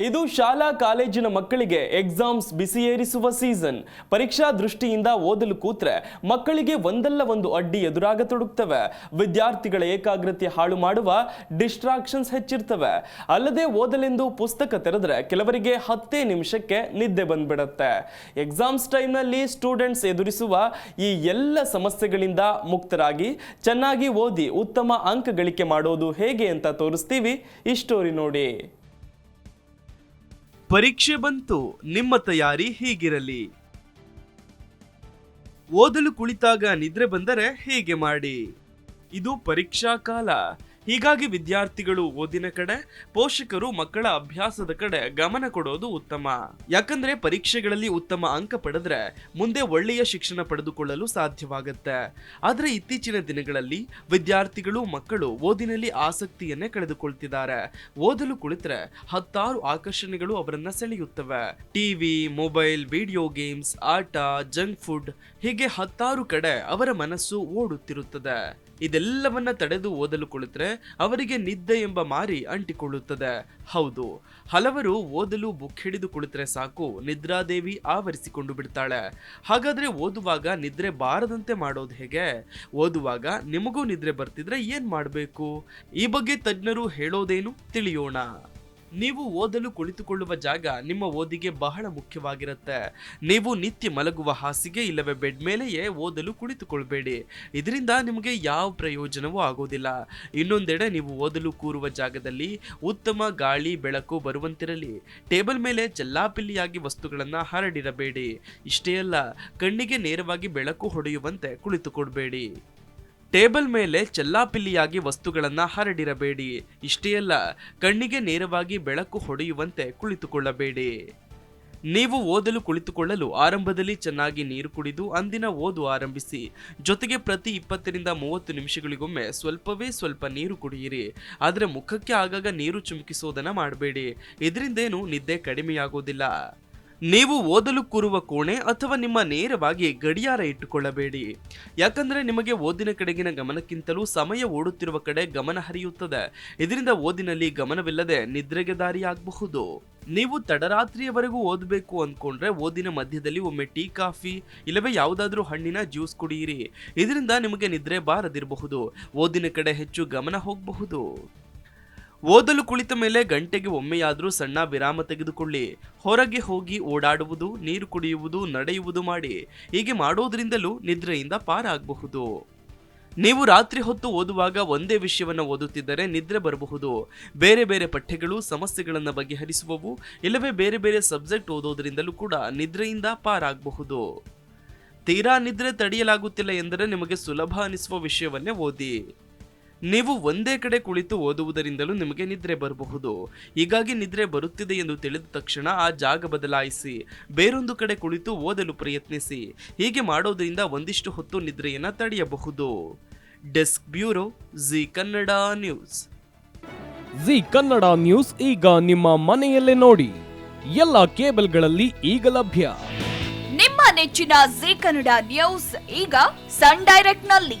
ಇದು ಶಾಲಾ ಕಾಲೇಜಿನ ಮಕ್ಕಳಿಗೆ ಎಕ್ಸಾಮ್ಸ್ ಬಿಸಿಯೇರಿಸುವ ಸೀಸನ್ ಪರೀಕ್ಷಾ ದೃಷ್ಟಿಯಿಂದ ಓದಲು ಕೂತ್ರೆ ಮಕ್ಕಳಿಗೆ ಒಂದಲ್ಲ ಒಂದು ಅಡ್ಡಿ ಎದುರಾಗತೊಡಗ್ತವೆ ವಿದ್ಯಾರ್ಥಿಗಳ ಏಕಾಗ್ರತೆ ಹಾಳು ಮಾಡುವ ಡಿಸ್ಟ್ರಾಕ್ಷನ್ಸ್ ಹೆಚ್ಚಿರ್ತವೆ. ಅಲ್ಲದೆ ಓದಲೆಂದು ಪುಸ್ತಕ ತೆರೆದ್ರೆ ಕೆಲವರಿಗೆ ಹತ್ತೇ ನಿಮಿಷಕ್ಕೆ ನಿದ್ದೆ ಬಂದ್ಬಿಡತ್ತೆ. ಎಕ್ಸಾಮ್ಸ್ ಟೈಮ್ನಲ್ಲಿ ಸ್ಟೂಡೆಂಟ್ಸ್ ಎದುರಿಸುವ ಈ ಎಲ್ಲ ಸಮಸ್ಯೆಗಳಿಂದ ಮುಕ್ತರಾಗಿ, ಚೆನ್ನಾಗಿ ಓದಿ ಉತ್ತಮ ಅಂಕ ಗಳಿಕೆ ಮಾಡೋದು ಹೇಗೆ ಅಂತ ತೋರಿಸ್ತೀವಿ ಈ ಸ್ಟೋರಿ ನೋಡಿ. ಪರೀಕ್ಷೆ ಬಂತು ನಿಮ್ಮ ತಯಾರಿ ಹೀಗಿರಲಿ. ಓದಲು ಕುಳಿತಾಗ ನಿದ್ರೆ ಬಂದರೆ ಹೇಗೆ ಮಾಡಿ. ಇದು ಪರೀಕ್ಷಾ ಕಾಲ. ಹೀಗಾಗಿ ವಿದ್ಯಾರ್ಥಿಗಳು ಓದಿನ ಕಡೆ, ಪೋಷಕರು ಮಕ್ಕಳ ಅಭ್ಯಾಸದ ಕಡೆ ಗಮನ ಕೊಡೋದು ಉತ್ತಮ. ಯಾಕಂದ್ರೆ ಪರೀಕ್ಷೆಗಳಲ್ಲಿ ಉತ್ತಮ ಅಂಕ ಪಡೆದ್ರೆ ಮುಂದೆ ಒಳ್ಳೆಯ ಶಿಕ್ಷಣ ಪಡೆದುಕೊಳ್ಳಲು ಸಾಧ್ಯವಾಗುತ್ತೆ. ಆದರೆ ಇತ್ತೀಚಿನ ದಿನಗಳಲ್ಲಿ ವಿದ್ಯಾರ್ಥಿಗಳು ಮಕ್ಕಳು ಓದಿನಲ್ಲಿ ಆಸಕ್ತಿಯನ್ನೇ ಕಳೆದುಕೊಳ್ತಿದ್ದಾರೆ. ಓದಲು ಕುಳಿತರೆ ಹತ್ತಾರು ಆಕರ್ಷಣೆಗಳು ಅವರನ್ನ ಸೆಳೆಯುತ್ತವೆ. ಟಿವಿ ಮೊಬೈಲ್, ವಿಡಿಯೋ ಗೇಮ್ಸ್, ಆಟ, ಜಂಕ್ ಫುಡ್ ಹೀಗೆ ಹತ್ತಾರು ಕಡೆ ಅವರ ಮನಸ್ಸು ಓಡುತ್ತಿರುತ್ತದೆ. ಇದೆಲ್ಲವನ್ನ ತಡೆದು ಓದಲು ಕುಳಿತರೆ ಅವರಿಗೆ ನಿದ್ದೆ ಎಂಬ ಮಾರಿ ಅಂಟಿಕೊಳ್ಳುತ್ತದೆ. ಹೌದು, ಹಲವರು ಓದಲು ಬುಕ್ ಹಿಡಿದು ಕುಳಿತರೆ ಸಾಕು, ನಿದ್ರಾದೇವಿ ಆವರಿಸಿಕೊಂಡು ಬಿಡ್ತಾಳೆ. ಹಾಗಾದ್ರೆ ಓದುವಾಗ ನಿದ್ರೆ ಬಾರದಂತೆ ಮಾಡೋದು ಹೇಗೆ? ಓದುವಾಗ ನಿಮಗೂ ನಿದ್ರೆ ಬರ್ತಿದ್ರೆ ಏನ್ ಮಾಡಬೇಕು? ಈ ಬಗ್ಗೆ ತಜ್ಞರು ಹೇಳೋದೇನು ತಿಳಿಯೋಣ. ನೀವು ಓದಲು ಕುಳಿತುಕೊಳ್ಳುವ ಜಾಗ ನಿಮ್ಮ ಓದಿಗೆ ಬಹಳ ಮುಖ್ಯವಾಗಿರುತ್ತೆ. ನೀವು ನಿತ್ಯ ಮಲಗುವ ಹಾಸಿಗೆ ಇಲ್ಲವೇ ಬೆಡ್ ಮೇಲೆಯೇ ಓದಲು ಕುಳಿತುಕೊಳ್ಬೇಡಿ. ಇದರಿಂದ ನಿಮಗೆ ಯಾವ ಪ್ರಯೋಜನವೂ ಆಗೋದಿಲ್ಲ. ಇನ್ನೊಂದೆಡೆ ನೀವು ಓದಲು ಕೂರುವ ಜಾಗದಲ್ಲಿ ಉತ್ತಮ ಗಾಳಿ, ಬೆಳಕು ಬರುವಂತಿರಲಿ. ಟೇಬಲ್ ಮೇಲೆ ಚೆಲ್ಲಾಪಿಲ್ಲಿಯಾಗಿ ವಸ್ತುಗಳನ್ನು ಹರಡಿರಬೇಡಿ. ಇಷ್ಟೇ ಅಲ್ಲ, ಕಣ್ಣಿಗೆ ನೇರವಾಗಿ ಬೆಳಕು ಹೊಡೆಯುವಂತೆ ಕುಳಿತುಕೊಳ್ಬೇಡಿ. ಟೇಬಲ್ ಮೇಲೆ ಚೆಲ್ಲಾಪಿಲ್ಲಿಯಾಗಿ ವಸ್ತುಗಳನ್ನು ಹರಡಿರಬೇಡಿ. ಇಷ್ಟೇ ಅಲ್ಲ, ಕಣ್ಣಿಗೆ ನೇರವಾಗಿ ಬೆಳಕು ಹೊಡೆಯುವಂತೆ ಕುಳಿತುಕೊಳ್ಳಬೇಡಿ. ನೀವು ಓದಲು ಕುಳಿತುಕೊಳ್ಳಲು ಆರಂಭದಲ್ಲಿ ಚೆನ್ನಾಗಿ ನೀರು ಕುಡಿದು ಅಂದಿನ ಓದು ಆರಂಭಿಸಿ. ಜೊತೆಗೆ ಪ್ರತಿ ಇಪ್ಪತ್ತರಿಂದ ಮೂವತ್ತು ನಿಮಿಷಗಳಿಗೊಮ್ಮೆ ಸ್ವಲ್ಪವೇ ಸ್ವಲ್ಪ ನೀರು ಕುಡಿಯಿರಿ. ಆದರೆ ಮುಖಕ್ಕೆ ಆಗಾಗ ನೀರು ಚುಮುಕಿಸೋದನ್ನು ಮಾಡಬೇಡಿ. ಇದರಿಂದೇನು ನಿದ್ದೆ ಕಡಿಮೆಯಾಗೋದಿಲ್ಲ. ನೀವು ಓದಲು ಕೂರುವ ಕೋಣೆ ಅಥವಾ ನಿಮ್ಮ ನೇರವಾಗಿ ಗಡಿಯಾರ ಇಟ್ಟುಕೊಳ್ಳಬೇಡಿ. ಯಾಕಂದ್ರೆ ನಿಮಗೆ ಓದಿನ ಕಡೆಗಿನ ಗಮನಕ್ಕಿಂತಲೂ ಸಮಯ ಓಡುತ್ತಿರುವ ಕಡೆ ಗಮನ ಹರಿಯುತ್ತದೆ. ಇದರಿಂದ ಓದಿನಲ್ಲಿ ಗಮನವಿಲ್ಲದೆ ನಿದ್ರೆಗೆ ದಾರಿಯಾಗಬಹುದು. ನೀವು ತಡರಾತ್ರಿಯವರೆಗೂ ಓದಬೇಕು ಅಂದ್ಕೊಂಡ್ರೆ ಓದಿನ ಮಧ್ಯದಲ್ಲಿ ಒಮ್ಮೆ ಟೀ, ಕಾಫಿ, ಇಲ್ಲವೇ ಯಾವುದಾದ್ರೂ ಹಣ್ಣಿನ ಜ್ಯೂಸ್ ಕುಡಿಯಿರಿ. ಇದರಿಂದ ನಿಮಗೆ ನಿದ್ರೆ ಬಾರದಿರಬಹುದು. ಓದಿನ ಕಡೆ ಹೆಚ್ಚು ಗಮನ ಹೋಗಬಹುದು. ಓದಲು ಕುಳಿತ ಮೇಲೆ ಗಂಟೆಗೆ ಒಮ್ಮೆಯಾದರೂ ಸಣ್ಣ ವಿರಾಮ ತೆಗೆದುಕೊಳ್ಳಿ. ಹೊರಗೆ ಹೋಗಿ ಓಡಾಡುವುದು, ನೀರು ಕುಡಿಯುವುದು, ನಡೆಯುವುದು ಮಾಡಿ. ಹೀಗೆ ಮಾಡೋದ್ರಿಂದಲೂ ನಿದ್ರೆಯಿಂದ ಪಾರಾಗಬಹುದು. ನೀವು ರಾತ್ರಿ ಹೊತ್ತು ಓದುವಾಗ ಒಂದೇ ವಿಷಯವನ್ನು ಓದುತ್ತಿದ್ದರೆ ನಿದ್ರೆ ಬರಬಹುದು. ಬೇರೆ ಬೇರೆ ಪಠ್ಯಗಳು ಸಮಸ್ಯೆಗಳನ್ನು ಬಗೆಹರಿಸುವವು, ಇಲ್ಲವೇ ಬೇರೆ ಬೇರೆ ಸಬ್ಜೆಕ್ಟ್ ಓದೋದ್ರಿಂದಲೂ ಕೂಡ ನಿದ್ರೆಯಿಂದ ಪಾರಾಗಬಹುದು. ತೀರಾ ನಿದ್ರೆ ತಡೆಯಲಾಗುತ್ತಿಲ್ಲ ಎಂದರೆ ನಿಮಗೆ ಸುಲಭ ಅನಿಸುವ ವಿಷಯವನ್ನೇ ಓದಿ. ನೀವು ಒಂದೇ ಕಡೆ ಕುಳಿತು ಓದುವುದರಿಂದಲೂ ನಿಮಗೆ ನಿದ್ರೆ ಬರಬಹುದು. ಹೀಗಾಗಿ ನಿದ್ರೆ ಬರುತ್ತಿದೆ ಎಂದು ತಿಳಿದ ತಕ್ಷಣ ಆ ಜಾಗ ಬದಲಾಯಿಸಿ ಬೇರೊಂದು ಕಡೆ ಕುಳಿತು ಓದಲು ಪ್ರಯತ್ನಿಸಿ. ಹೀಗೆ ಮಾಡೋದರಿಂದ ಒಂದಿಷ್ಟು ಹೊತ್ತು ನಿದ್ರೆಯನ್ನು ತಡೆಯಬಹುದು. Desk bureau Zee Kannada news. Zee Kannada news ಈಗ ನಿಮ್ಮ ಮನೆಯಲ್ಲೇ ನೋಡಿ. ಎಲ್ಲ ಕೇಬಲ್ಗಳಲ್ಲಿ ಈಗ ಲಭ್ಯ. ನಿಮ್ಮ ನೆಚ್ಚಿನ ಜಿ ಕನ್ನಡ ನ್ಯೂಸ್ ಈಗ ಸನ್ ಡೈರೆಕ್ಟ್ನಲ್ಲಿ